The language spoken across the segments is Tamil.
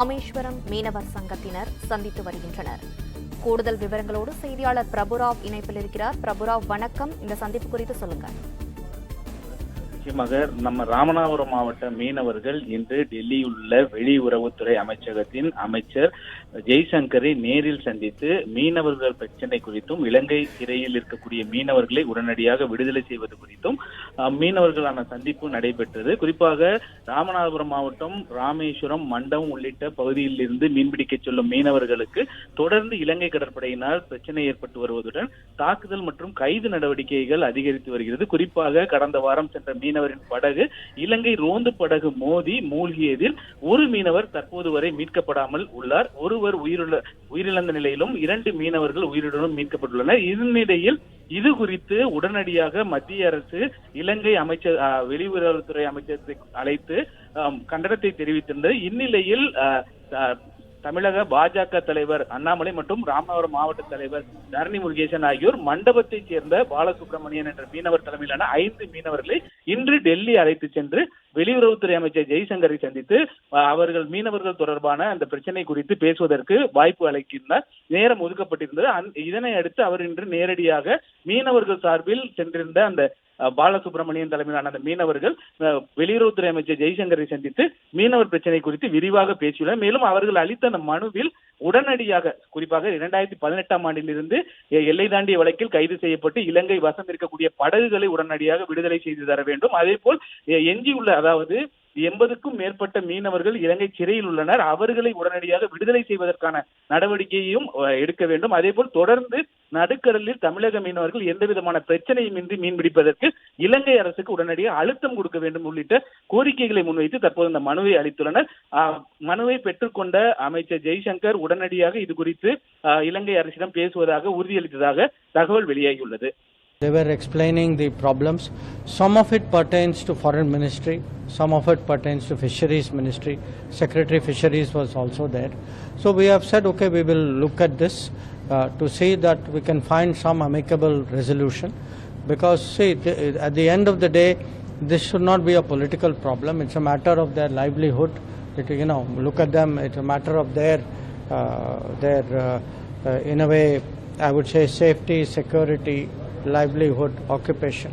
ராமேஸ்வரம் மீனவர் சங்கத்தினர் சந்தித்து வருகின்றனர். கூடுதல் விவரங்களோடு செய்தியாளர் பிரபுராவ் இணைப்பில் இருக்கிறார். பிரபுராவ் வணக்கம். இந்த சந்திப்பு குறித்து சொல்லுங்கள். நிச்சயமாக நம்ம ராமநாதபுரம் மாவட்ட மீனவர்கள் இன்று டெல்லியில் உள்ள வெளியுறவுத்துறை அமைச்சகத்தின் அமைச்சர் ஜெய்சங்கரை நேரில் சந்தித்து மீனவர்கள் பிரச்சனை குறித்தும் இலங்கை சிறையில் இருக்கக்கூடிய மீனவர்களை உடனடியாக விடுதலை செய்வது குறித்தும் மீனவர்களான சந்திப்பு நடைபெற்றது. குறிப்பாக ராமநாதபுரம் மாவட்டம் ராமேஸ்வரம் மண்டபம் உள்ளிட்ட பகுதியில் இருந்து மீன்பிடிக்க செல்லும் மீனவர்களுக்கு தொடர்ந்து இலங்கை கடற்படையினால் பிரச்சனை ஏற்பட்டு வருவதுடன் தாக்குதல் மற்றும் கைது நடவடிக்கைகள் அதிகரித்து வருகிறது. குறிப்பாக கடந்த வாரம் சென்ற மீன் மீனவரின் படகு இலங்கை ரோந்து படகு மோதி மூழ்கியதில் ஒரு மீனவர் தற்போது வரை மீட்கப்படாமல் உள்ளார். ஒருவர் உயிருள்ள உயிரிழந்த நிலையிலும் இரண்டு மீனவர்கள் உயிருடனும் மீட்கப்பட்டுள்ளனர். இதனிடையில் இது குறித்து உடனடியாக மத்திய அரசு இலங்கை அமைச்சர் வெளியுறவுத்துறை அமைச்சரத்தை அழைத்து கண்டனத்தை தெரிவித்திருந்தது. இந்நிலையில் தமிழக பாஜக தலைவர் அண்ணாமலை மற்றும் ராமநாதபுரம் மாவட்ட தலைவர் தரணி முருகேசன் ஆகியோர் மண்டபத்தைச் சேர்ந்த பாலசுப்ரமணியன் என்ற மீனவர் தலைமையிலான ஐந்து மீனவர்களை இன்று டெல்லி அழைத்து சென்று வெளியுறவுத்துறை அமைச்சர் ஜெய்சங்கரை சந்தித்து அவர்கள் மீனவர்கள் தொடர்பான அந்த பிரச்சனை குறித்து பேசுவதற்கு வாய்ப்பு அளிக்கின்றனர் நேரம் ஒதுக்கப்பட்டிருந்தது. இதனை அடுத்து அவர் இன்று நேரடியாக மீனவர்கள் சார்பில் சென்றிருந்த அந்த பாலசுப்ரமணியன் தலைமையிலான அந்த மீனவர்கள் வெளியுறவுத்துறை அமைச்சர் ஜெய்சங்கரை சந்தித்து மீனவர் பிரச்சனை குறித்து விரிவாக பேசியுள்ளனர். மேலும் அவர்கள் அளித்த அந்த மனுவில் உடனடியாக குறிப்பாக இரண்டாயிரத்தி பதினெட்டாம் ஆண்டிலிருந்து எல்லை தாண்டிய வழக்கில் கைது செய்யப்பட்டு இலங்கை வசம் இருக்கக்கூடிய படகுகளை உடனடியாக விடுதலை செய்து தர வேண்டும். அதே போல் எஞ்சியுள்ள அதாவது எண்பதுக்கும் மேற்பட்ட மீனவர்கள் இலங்கை சிறையில் உள்ளனர். அவர்களை உடனடியாக விடுதலை செய்வதற்கான நடவடிக்கையையும் எடுக்க வேண்டும். அதே போல் தொடர்ந்து நடுக்கடலில் தமிழக மீனவர்கள் எந்த விதமான பிரச்சனையும் இன்றி மீன்பிடிப்பதற்கு இலங்கை அரசுக்கு உடனடியாக அழுத்தம் கொடுக்க வேண்டும் உள்ளிட்ட கோரிக்கைகளை முன்வைத்து தற்போது இந்த மனுவை அளித்துள்ளனர். மனுவை பெற்றுக்கொண்ட அமைச்சர் ஜெய்சங்கர் உடனடியாக இது குறித்து இலங்கை அரசிடம் பேசுவதாக உறுதியளித்ததாக தகவல் வெளியாகியுள்ளது. They were explaining the problems. Some of it pertains to foreign ministry, some of it pertains to fisheries ministry. Secretary fisheries was also there. So we have said, okay, we will look at this uh, to see that we can find some amicable resolution. Because see, th- at the end of the day, this should not be a political problem. It's a matter of their livelihood. It, you know, look at them. It's a matter of their, uh, their, uh, uh, in a way, I would say, safety, security, livelihood, occupation.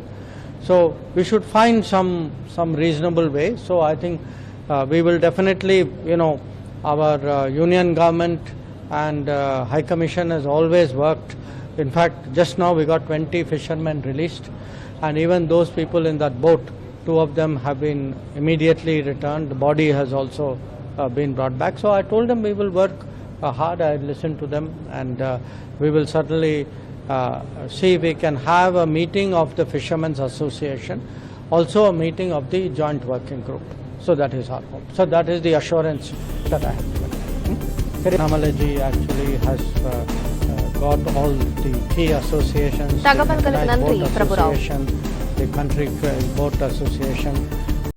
So we should find some some reasonable way. So I think uh, we will definitely, you know, our uh, union government and uh, High Commission has always worked. In fact, just now we got 20 fishermen released, and even those people in that boat, two of them have been immediately returned. The body has also uh, been brought back. So I told them we will work uh, hard. I listened to them, and uh, we will certainly uh, see we can have a meeting of the Fishermen's Association, also a meeting of the Joint Working Group. So that is our hope. So that is the assurance that I have Phenomenology hmm? actually has uh, uh, got all the key associations, the Boat Association, the Country Boat Association,